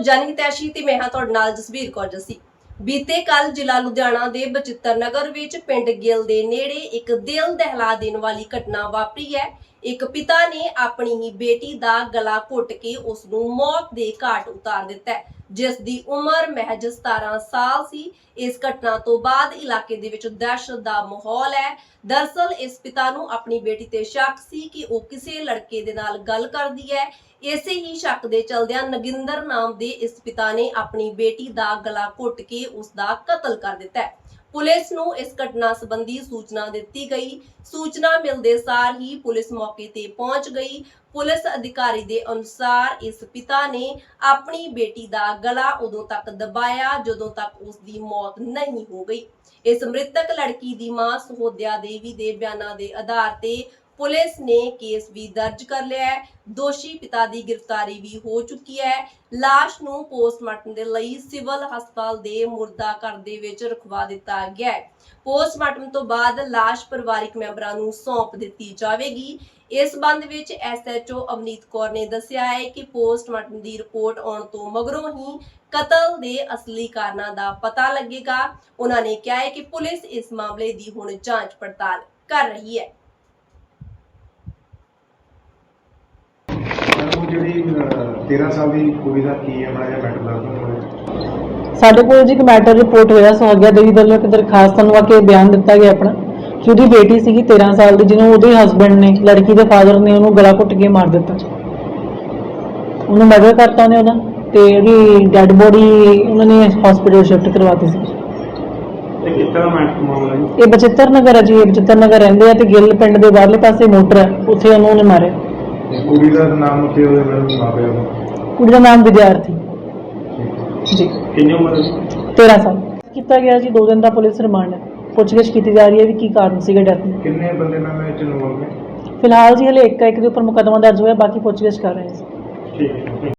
ਜਨਹਿਤੈਸ਼ੀ ਤੇ ਮੈਂ ਹਾਂ ਤੁਹਾਡੇ ਨਾਲ ਜਸਬੀਰ ਕੌਰ ਜੱਸੀ। ਬੀਤੇ ਕੱਲ ਜ਼ਿਲ੍ਹਾ ਲੁਧਿਆਣਾ ਦੇ ਬਚਿੱਤਰ ਨਗਰ ਵਿੱਚ ਪਿੰਡ ਗਿੱਲ ਦੇ ਨੇੜੇ ਇੱਕ ਦਿਲ ਦਹਿਲਾ ਦੇਣ ਵਾਲੀ ਘਟਨਾ ਵਾਪਰੀ ਹੈ। ਇੱਕ ਪਿਤਾ ਨੇ ਆਪਣੀ ਹੀ ਬੇਟੀ ਦਾ ਗਲਾ ਘੁੱਟ ਕੇ ਉਸ ਨੂੰ ਮੌਤ ਦੇ ਘਾਟ ਉਤਾਰ ਦਿੱਤਾ ਹੈ, ਜਿਸ ਦੀ ਉਮਰ ਮਹਿਜ 17 ਸਾਲ ਸੀ। ਇਸ ਘਟਨਾ ਤੋਂ ਬਾਅਦ ਇਲਾਕੇ ਦੇ ਵਿੱਚ ਦਹਿਸ਼ਤ ਦਾ ਮਾਹੌਲ ਹੈ। ਦਰਸਲ ਇਸ ਪਿਤਾ ਨੂੰ ਆਪਣੀ ਬੇਟੀ ਤੇ ਸ਼ੱਕ ਸੀ ਕਿ ਉਹ ਕਿਸੇ ਲੜਕੇ ਦੇ ਨਾਲ ਗੱਲ ਕਰਦੀ ਹੈ। ਇਸੇ ਹੀ ਸ਼ੱਕ ਦੇ ਚਲਦਿਆਂ ਨਗਿੰਦਰ ਨਾਮ ਦੇ ਇਸ ਪਿਤਾ ਨੇ ਆਪਣੀ ਬੇਟੀ ਦਾ ਗਲਾ ਘੁੱਟ ਕੇ ਉਸ ਦਾ ਕਤਲ ਕਰ ਦਿੱਤਾ ਹੈ। ਪੁਲਿਸ ਨੂੰ ਇਸ ਘਟਨਾ ਸੰਬੰਧੀ ਸੂਚਨਾ ਦਿੱਤੀ ਗਈ। ਸੂਚਨਾ ਮਿਲਦੇ ਸਾਰ ਹੀ ਪੁਲਿਸ ਮੌਕੇ ਤੇ ਪਹੁੰਚ ਗਈ। ਪੁਲਿਸ ਅਧਿਕਾਰੀ ਦੇ ਅਨੁਸਾਰ ਇਸ ਪਿਤਾ ਨੇ ਆਪਣੀ ਬੇਟੀ ਦਾ ਗਲਾ ਉਦੋਂ ਤੱਕ ਦਬਾਇਆ ਜਦੋਂ ਤੱਕ ਉਸ ਦੀ ਮੌਤ ਨਹੀਂ ਹੋ ਗਈ। ਇਸ ਮ੍ਰਿਤਕ ਲੜਕੀ ਦੀ ਮਾਂ ਸਹੋਦਿਆ ਦੇਵੀ ਦੇ ਬਿਆਨਾਂ ਦੇ ਆਧਾਰ ਤੇ ਪੁਲਿਸ ਨੇ ਕੇਸ ਵੀ ਦਰਜ ਕਰ ਲਿਆ ਹੈ। ਦੋਸ਼ੀ ਪਿਤਾ ਦੀ ਗ੍ਰਿਫਤਾਰੀ ਵੀ ਹੋ ਚੁੱਕੀ ਹੈ। ਲਾਸ਼ ਨੂੰ ਪੋਸਟਮਾਰਟਮ ਦੇ ਲਈ ਸਿਵਲ ਹਸਪਤਾਲ ਦੇ ਮੁਰਦਾ ਘਰ ਦੇ ਵਿੱਚ ਰਖਵਾ ਦਿੱਤਾ ਗਿਆ ਹੈ। ਪੋਸਟਮਾਰਟਮ ਤੋਂ ਬਾਅਦ ਲਾਸ਼ ਪਰਿਵਾਰਕ ਮੈਂਬਰਾਂ ਨੂੰ ਸੌਂਪ ਦਿੱਤੀ ਜਾਵੇਗੀ। ਇਸ ਸੰਬੰਧ ਵਿੱਚ ਐਸਐਚਓ ਅਵਨੀਤ ਕੌਰ ਨੇ ਦੱਸਿਆ ਹੈ ਕਿ ਪੋਸਟਮਾਰਟਮ ਦੀ ਰਿਪੋਰਟ ਆਉਣ ਤੋਂ ਮਗਰੋਂ ਹੀ ਕਤਲ ਦੇ ਅਸਲੀ ਕਾਰਨਾਂ ਦਾ ਪਤਾ ਲੱਗੇਗਾ। ਉਹਨਾਂ ਨੇ ਕਿਹਾ ਹੈ ਕਿ ਪੁਲਿਸ ਇਸ ਮਾਮਲੇ ਦੀ ਹੁਣ ਜਾਂਚ ਪੜਤਾਲ ਕਰ ਰਹੀ ਹੈ। 13 ਸਾਲ ਦੀ ਕੁੜੀ ਦਾ ਕੀ ਹੈ? ਮਾੜਾ ਜਿਹਾ ਮੈਟਰ ਦੱਸ ਦਿਓ ਸਾਡੇ ਕੋਲ ਜੀ ਇੱਕ ਮੈਟਰ ਰਿਪੋਰਟ ਹੋਇਆ ਸੁਹਾਗਿਆ ਦੇਵੀ ਵੱਲੋਂ ਇੱਕ ਦਰਖਾਸਤ ਨੂੰ ਆ ਕੇ ਬਿਆਨ ਦਿੱਤਾ ਗਿਆ ਆਪਣਾ। ਕਿ ਉਹਦੀ ਬੇਟੀ ਸੀਗੀ 13 ਸਾਲ ਦੀ ਜਿਹਨੂੰ ਉਹਦੇ ਹਸਬੰਡ ਨੇ ਲੜਕੀ ਦੇ ਫਾਦਰ ਨੇ ਉਹਨੂੰ ਗਲਾ ਘੁੱਟ ਕੇ ਮਾਰ ਦਿੱਤਾ। ਉਹਨੂੰ ਮਰਡਰ ਕਰਤਾ ਉਹਨੇ ਉਹਦਾ ਤੇ ਉਹਦੀ ਡੈੱਡ ਬੋਡੀ ਉਹਨਾਂ ਨੇ ਹਸਪੀਟਲ ਸ਼ਿਫਟ ਕਰਵਾਤੀ ਸੀ। ਇਹ ਕਿੱਥੇ ਦਾ ਮੈਟਰ ਮਾਮਲਾ ਜੀ? ਇਹ ਬਚਿੱਤਰ ਨਗਰ ਹੈ ਜੀ ਇਹ ਬਚਿੱਤਰ ਨਗਰ ਰਹਿੰਦੇ ਆ ਤੇ ਗਿੱਲ ਪਿੰਡ ਦੇ ਬਾਹਰਲੇ ਪਾਸੇ ਮੋਟਰ ਹੈ ਉੱਥੇ ਉਹਨੂੰ ਉਹਨੇ ਮਾਰਿਆ। ਤੇ ਕੁੜੀ ਦਾ ਨਾਮ ਉੱਤੇ ਉਹਦੇ ਮੈਨੂੰ ਨਾ ਪਿਆ ਕੁੜੀ ਦਾ ਨਾਮ ਵਿਦਿਆਰਥੀ। ਜੀ। ਕਿੰਨੀ ਉਮਰ ਹੈ? 13 ਸਾਲ। ਕੀਤਾ ਗਿਆ ਜੀ 2 ਦਿਨ ਦਾ ਪੁਲਿਸ ਰਿਮਾਂਡ। ਹੈ ਪੁੱਛਗਿੱਛ ਕੀਤੀ ਜਾ ਰਹੀ ਹੈ ਵੀ ਕੀ ਕਾਰਨ ਸੀਗਾ ਡੈਥ ਦਾ ਕਿੰਨੇ ਬੰਦੇ ਨਾਲ ਇਨਵੋਲਵ ਨੇ ਫਿਲਹਾਲ ਜੀ ਹਲੇ ਇੱਕ ਇੱਕ ਦੇ ਉੱਪਰ ਮੁਕੱਦਮਾ ਦਰਜ ਹੋਇਆ ਬਾਕੀ ਪੁੱਛਗਿੱਛ ਕਰ ਰਹੇ ਹਾਂ। ਠੀਕ ਹੈ।